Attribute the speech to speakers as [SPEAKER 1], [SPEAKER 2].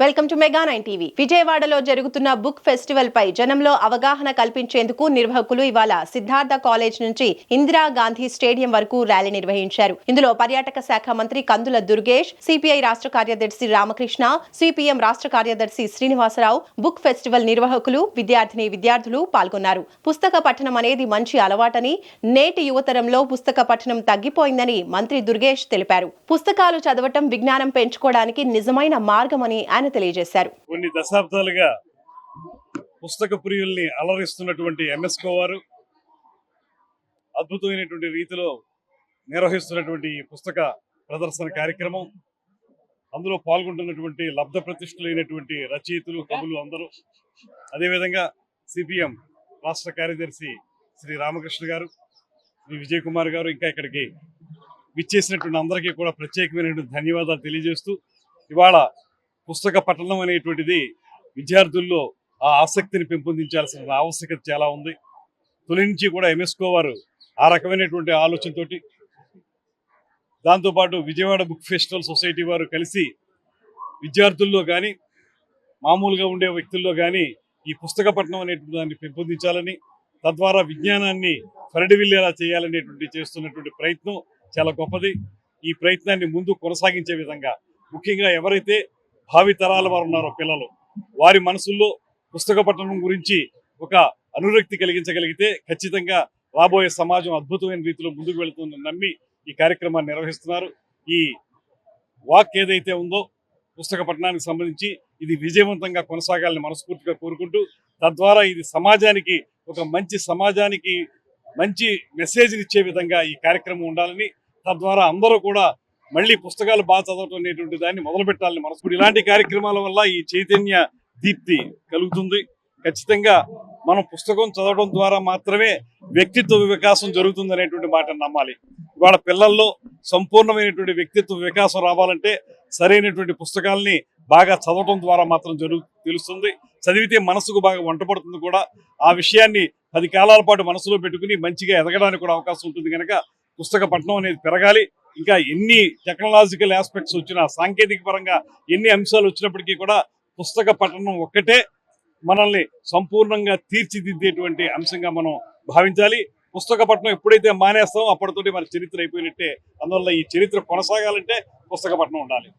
[SPEAKER 1] Welcome to mega nine TV. విజయవాడలో జరుగుతున్న book festival పై జనంలో అవగాహన కల్పించేందుకు నిర్వాహకులు ఇవాళ సిద్ధార్థ కాలేజ్ నుంచి ఇందిరా గాంధీ స్టేడియం వరకు ర్యాలీ నిర్వహించారు. ఇందులో పర్యాటక శాఖ మంత్రి కందుల దుర్గేష్ సిపిఐ రాష్ట్ర కార్యదర్శి రామకృష్ణ సిపిఎం రాష్ట్ర కార్యదర్శి శ్రీనివాసరావు బుక్ ఫెస్టివల్ నిర్వాహకులు విద్యార్థిని విద్యార్థులు పాల్గొన్నారు. పుస్తక పఠనం అనేది మంచి అలవాటని నేటి యువతరంలో పుస్తక పఠనం తగ్గిపోయిందని మంత్రి దుర్గేష్ తెలిపారు. పుస్తకాలు చదవటం విజ్ఞానం పెంచుకోవడానికి నిజమైన మార్గమని ఆయన తెలియజేశారు.
[SPEAKER 2] కొన్ని దశాబ్దాలుగా పుస్తక ప్రియుల్ని అలరిస్తున్నటువంటి ఎంఎస్కో వారు అద్భుతమైనటువంటి రీతిలో నిర్వహిస్తున్నటువంటి ఈ పుస్తక ప్రదర్శన కార్యక్రమం అందులో పాల్గొంటున్నటువంటి లబ్ధ ప్రతిష్ఠులైనటువంటి రచయితలు కవులు అందరూ అదేవిధంగా సిపిఎం రాష్ట్ర కార్యదర్శి శ్రీ రామకృష్ణ గారు శ్రీ విజయ్ కుమార్ గారు ఇంకా ఇక్కడికి విచ్చేసినటువంటి అందరికీ కూడా ప్రత్యేకమైనటువంటి ధన్యవాదాలు తెలియజేస్తూ ఇవాళ పుస్తక పఠనం అనేటువంటిది విద్యార్థుల్లో ఆ ఆసక్తిని పెంపొందించాల్సిన ఆవశ్యకత చాలా ఉంది. తొలి నుంచి కూడా ఎంఎస్కో వారు ఆ రకమైనటువంటి ఆలోచనతోటి దాంతోపాటు విజయవాడ బుక్ ఫెస్టివల్ సొసైటీ వారు కలిసి విద్యార్థుల్లో కానీ మామూలుగా ఉండే వ్యక్తుల్లో కానీ ఈ పుస్తక పఠనం అనేటువంటి దాన్ని పెంపొందించాలని తద్వారా విజ్ఞానాన్ని పరిడివిల్లేలా చేయాలనేటువంటి చేస్తున్నటువంటి ప్రయత్నం చాలా గొప్పది. ఈ ప్రయత్నాన్ని ముందు కొనసాగించే విధంగా ముఖ్యంగా ఎవరైతే భావి తరాల వారు ఉన్నారు పిల్లలు. వారి మనసుల్లో పుస్తక పఠనం గురించి ఒక అనురక్తి కలిగించగలిగితే ఖచ్చితంగా రాబోయే సమాజం అద్భుతమైన రీతిలో ముందుకు వెళుతుందని నమ్మి ఈ కార్యక్రమాన్ని నిర్వహిస్తున్నారు. ఈ వాక్ ఏదైతే ఉందో పుస్తక పఠనానికి సంబంధించి ఇది విజయవంతంగా కొనసాగాలని మనస్ఫూర్తిగా కోరుకుంటూ తద్వారా ఇది సమాజానికి ఒక మంచి సమాజానికి మంచి మెసేజ్ని ఇచ్చే విధంగా ఈ కార్యక్రమం ఉండాలని తద్వారా అందరూ కూడా మళ్ళీ పుస్తకాలు బాగా చదవటం అనేటువంటి దాన్ని మొదలు పెట్టాలని మనస్ఫూర్తి. ఇలాంటి కార్యక్రమాల వల్ల ఈ చైతన్య దీప్తి కలుగుతుంది. ఖచ్చితంగా మనం పుస్తకం చదవడం ద్వారా మాత్రమే వ్యక్తిత్వ వికాసం జరుగుతుంది అనేటువంటి మాట నమ్మాలి. ఇవాళ పిల్లల్లో సంపూర్ణమైనటువంటి వ్యక్తిత్వ వికాసం రావాలంటే సరైనటువంటి పుస్తకాలని బాగా చదవటం ద్వారా మాత్రం జరుగు తెలుస్తుంది. చదివితే మనసుకు బాగా వంటపడుతుంది కూడా. ఆ విషయాన్ని పది కాలాల పాటు మనసులో పెట్టుకుని మంచిగా ఎదగడానికి కూడా అవకాశం ఉంటుంది కనుక పుస్తక పఠనం అనేది పెరగాలి. ఇంకా ఎన్ని టెక్నాలజికల్ ఆస్పెక్ట్స్ వచ్చినా సాంకేతిక పరంగా ఎన్ని అంశాలు వచ్చినప్పటికీ కూడా పుస్తక పఠనం ఒక్కటే మనల్ని సంపూర్ణంగా తీర్చిదిద్దేటువంటి అంశంగా మనం భావించాలి. పుస్తక పఠనం ఎప్పుడైతే మానేస్తామో అప్పటితోటి మన చరిత్ర అయిపోయినట్టే. అందువల్ల ఈ చరిత్ర కొనసాగాలంటే పుస్తక పఠనం ఉండాలి.